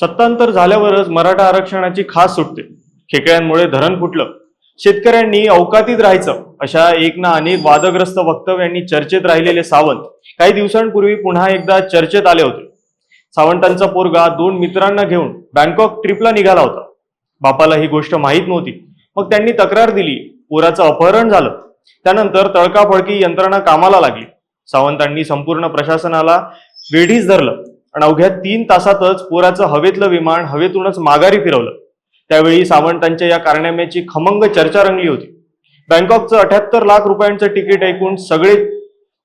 सत्तांतर झाल्यावरच मराठा आरक्षणाची खास सुटते. खेकड्यांमुळे धरण फुटलं. शेतकऱ्यांनी अवकातीत राहायचं अशा एक ना अनेक वादग्रस्त वक्तव्यांनी चर्चेत राहिलेले सावंत. काही दिवसांपूर्वी पुन्हा एकदा चर्चेत आले होते. सावंतांचा पोरगा दोन मित्रांना घेऊन बँकॉक ट्रिपला निघाला होता. बापाला ही गोष्ट माहीत नव्हती. मग त्यांनी तक्रार दिली. पोराचं अपहरण झालं. त्यानंतर तडकाफडकी यंत्रणा कामाला लागली. सावंतांनी संपूर्ण प्रशासनाला वेढीच धरलं. आणि अवघ्या तीन तासातच पोराचं हवेतलं विमान हवेतूनच माघारी फिरवलं. त्यावेळी सावंतांच्या या कारनाम्याची खमंग चर्चा रंगली होती. बँकॉकचं अठ्याहत्तर लाख रुपयांचं तिकीट ऐकून सगळे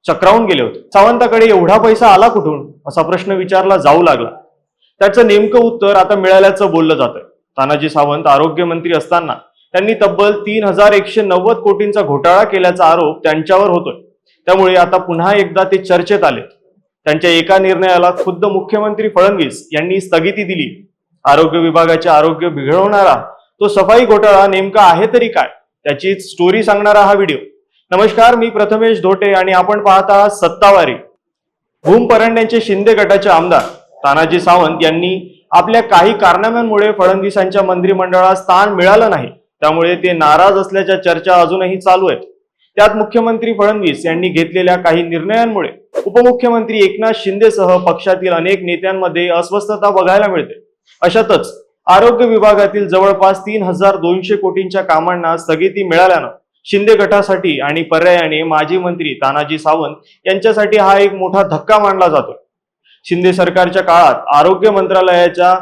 चक्रावून गेले होते. सावंताकडे एवढा पैसा आला कुठून? असा प्रश्न विचारला जाऊ लागला. त्याचं नेमकं उत्तर आता मिळाल्याचं बोललं जातं तानाजी सावंत आरोग्यमंत्री असताना त्यांनी तब्बल तीन हजार एकशे नव्वद कोटींचा घोटाळा केल्याचा आरोप त्यांच्यावर होतोय. त्यामुळे आता पुन्हा एकदा ते चर्चेत आले त्यांच्या एका निर्णयाला खुद्द मुख्यमंत्री फडणवीस यांनी स्थगिती दिली. आरोग्य विभागाचे आरोग्य बिघडवणारा तो सफाई घोटाळा नेमका आहे तरी काय? त्याची स्टोरी सांगणारा हा व्हिडिओ नमस्कार मी प्रथमेश धोटे आणि आपण पाहत आहात सत्तावारी. भूम परांड्यांचे शिंदे गटाचे आमदार तानाजी सावंत यांनी आपल्या काही कारनाम्यांमुळे फडणवीसांच्या मंत्रिमंडळात स्थान मिळालं नाही. त्यामुळे ते नाराज असल्याच्या चर्चा अजूनही चालू आहेत. त्यात मुख्यमंत्री फडणवीस यांनी घेतलेल्या काही निर्णयांमुळे उपमुख्यमंत्री एकनाथ शिंदेसह पक्षातील अनेक नेत्यांमध्ये अस्वस्थता बघायला मिळते. अशातच आरोग्य विभागातील जवळपास तीन हजार दोनशे कोटींच्या कामांना स्थगिती मिळाल्यानं शिंदे गटासाठी आणि पर्यायाने माजी मंत्री तानाजी सावंत यांच्यासाठी हा एक मोठा धक्का मानला जातो शिंदे सरकारच्या काळात आरोग्य मंत्रालयाच्या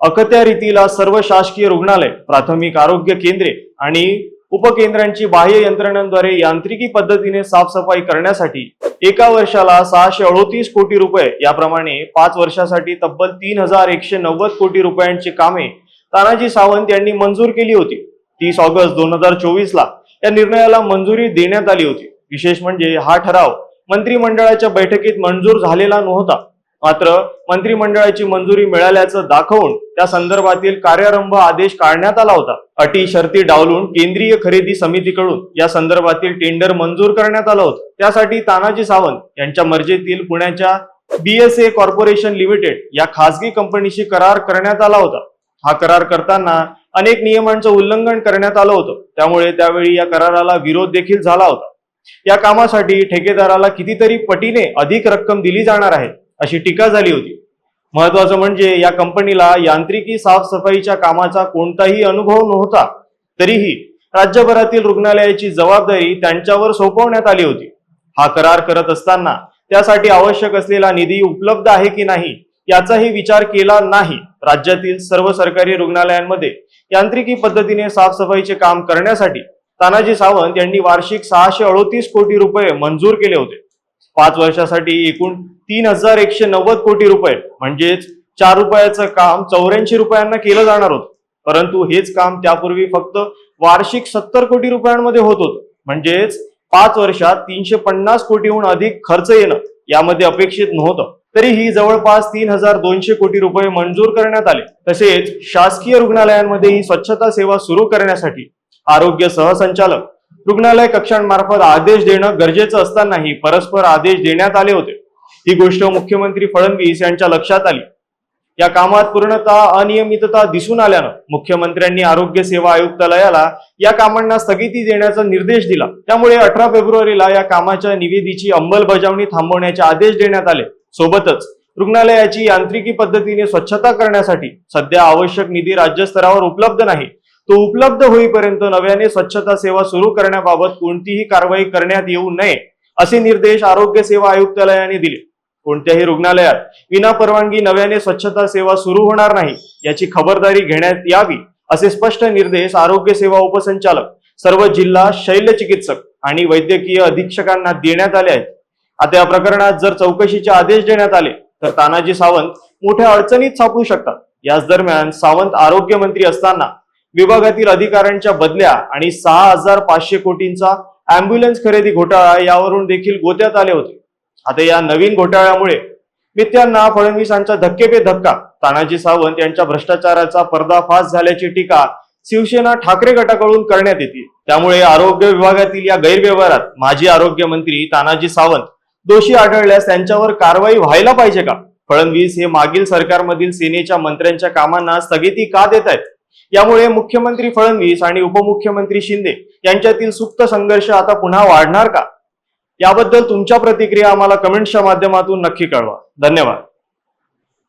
अखत्या रीतीला सर्व शासकीय रुग्णालय प्राथमिक आरोग्य केंद्रे आणि उपकेंद्रांची बाह्य यंत्रणांद्वारे यांत्रिकी पद्धतीने साफसफाई करण्यासाठी एका वर्षाला सहाशे अडोतीस कोटी रुपये याप्रमाणे पाच वर्षासाठी तब्बल तीन हजार एकशे नव्वद कोटी रुपयांची कामे तानाजी सावंत यांनी मंजूर केली होती. तीस ऑगस्ट दोन हजार चोवीस ला या निर्णयाला मंजुरी देण्यात आली होती. विशेष म्हणजे हा ठराव मंत्रिमंडळाच्या बैठकीत मंजूर झालेला नव्हता. मात्र मंत्रिमंडळाची मंजुरी मिळाल्याचं दाखवून त्या संदर्भातील कार्यारंभ आदेश काढण्यात आला होता. अटी शर्ती डावलून केंद्रीय खरेदी समितीकडून या संदर्भातील टेंडर मंजूर करण्यात आलं होतं. त्यासाठी तानाजी सावंत यांच्या मर्जीतील पुण्याच्या बीएसए कॉर्पोरेशन लिमिटेड या खासगी कंपनीशी करार करण्यात आला होता. हा करार करताना अनेक नियमांचं उल्लंघन करण्यात आलं होतं. त्यामुळे त्यावेळी या कराराला विरोध देखील झाला होता. या कामासाठी ठेकेदाराला कितीतरी पटीने अधिक रक्कम दिली जाणार आहे. अशी टीका झाली होती. महत्वाचं म्हणजे या कंपनीला यांत्रिकी साफसफाईच्या कामाचा कोणताही अनुभव नव्हता तरीही राज्यभरातील रुग्णालयाची जबाबदारी त्यांच्यावर सोपवण्यात आली होती. हा करार करत असताना त्यासाठी आवश्यक असलेला निधी उपलब्ध आहे की नाही याचाही विचार केला नाही. राज्यातील सर्व सरकारी रुग्णालयांमध्ये यांत्रिकी पद्धतीने साफसफाईचे काम करण्यासाठी तानाजी सावंत यांनी वार्षिक सहाशे अडोतीस कोटी रुपये मंजूर केले होते. पाच वर्षासाठी एकूण तीन हजार एकशे नव्वद कोटी रुपये. म्हणजेच चार रुपयाचं काम चौऱ्याऐंशी रुपयांना केलं जाणार होतं. परंतु हेच काम त्यापूर्वी फक्त वार्षिक सत्तर कोटी रुपयांमध्ये होत होतं. म्हणजेच पाच वर्षात तीनशे पन्नास कोटीहून अधिक खर्च येणं यामध्ये अपेक्षित नव्हतं. तरीही जवळपास तीन हजार दोनशे कोटी रुपये मंजूर करण्यात आले. तसेच शासकीय रुग्णालयांमध्ये ही स्वच्छता सेवा सुरू करण्यासाठी आरोग्य सहसंचालक रुग्णालय कक्षांमार्फत आदेश देणं गरजेचं असतानाही परस्पर आदेश देण्यात आले होते. ही गोष्ट मुख्यमंत्री फडणवीस यांच्या लक्षात आली. या कामात पूर्णतः अनियमितता दिसून आल्यानं मुख्यमंत्र्यांनी आरोग्य सेवा आयुक्तालयाला या कामांना स्थगिती देण्याचा निर्देश दिला. त्यामुळे अठरा फेब्रुवारीला या कामाच्या निविदेची अंमलबजावणी थांबवण्याचे आदेश देण्यात आले. सोबतच रुग्णालयाची यांत्रिकी पद्धतीने स्वच्छता करण्यासाठी सध्या आवश्यक निधी राज्यस्तरावर उपलब्ध नाही. तो उपलब्ध होईपर्यंत नव्याने स्वच्छता सेवा सुरू करण्याबाबत कोणतीही कारवाई करण्यात येऊ नये असे निर्देश आरोग्य सेवा आयुक्तालयाने दिले. कोणत्याही रुग्णालयात विना परवानगी नव्याने स्वच्छता सेवा सुरू होणार नाही याची खबरदारी घेण्यात यावी असे स्पष्ट निर्देश आरोग्य सेवा उपसंचालक सर्व जिल्हा शैल्य चिकित्सक आणि वैद्यकीय अधीक्षकांना देण्यात आले आहेत. आता या प्रकरणात जर चौकशीचे आदेश देण्यात आले तर तानाजी सावंत मोठ्या अडचणीत सापडू शकतात. याच दरम्यान सावंत आरोग्य मंत्री असताना विभागातील अधिकाऱ्यांच्या बदल्या आणि सहा हजार पाचशे कोटींचा अँब्युलन्स खरेदी घोटाळा यावरून देखील गोत्यात आले होते. आता या नवीन घोटाळ्यामुळे मित्यांना फडणवीसांचा धक्के पे धक्का तानाजी सावंत यांच्या भ्रष्टाचाराचा पर्दाफाश झाल्याची टीका शिवसेना ठाकरे गटाकडून करण्यात येते. त्यामुळे आरोग्य विभागातील या गैरव्यवहारात माजी आरोग्य मंत्री तानाजी सावंत दोषी आढळल्यास त्यांच्यावर कारवाई व्हायला पाहिजे का? फडणवीस हे मागील सरकारमधील सेनेच्या मंत्र्यांच्या कामांना स्थगिती का देत आहेत यामुळे मुख्यमंत्री फडणवीस आणि उपमुख्यमंत्री शिंदे यांच्यातील सुप्त संघर्ष आता पुन्हा वाढणार का? याबद्दल तुमच्या प्रतिक्रिया आम्हाला कमेंट्सच्या माध्यमातून नक्की कळवा. धन्यवाद.